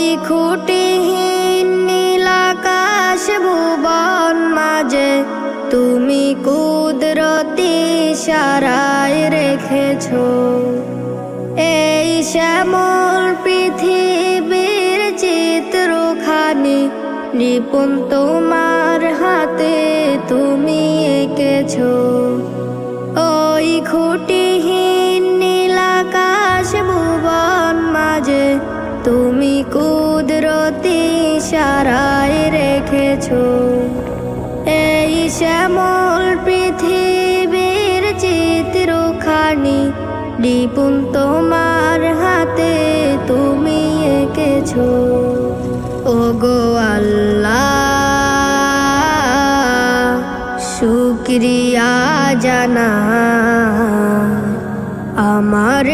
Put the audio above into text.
ওই খুঁটিহীন নীলাকাশ ভুবন মাঝে তুমি কুদরতি সারায় রেখেছো। এই শ্যামল পৃথিবীর চিত্রখানি নিপুণ তোমার হাতে তুমি এঁকেছো। ওই খুঁটিহীন তুমি কুদরতি সারায় রেখেছো। এই শ্যামল পৃথিবীর চিত্রখানি, নিপুণ তোমার হাতে তুমি এঁকেছো। ও গো আল্লাহ জানা। আমার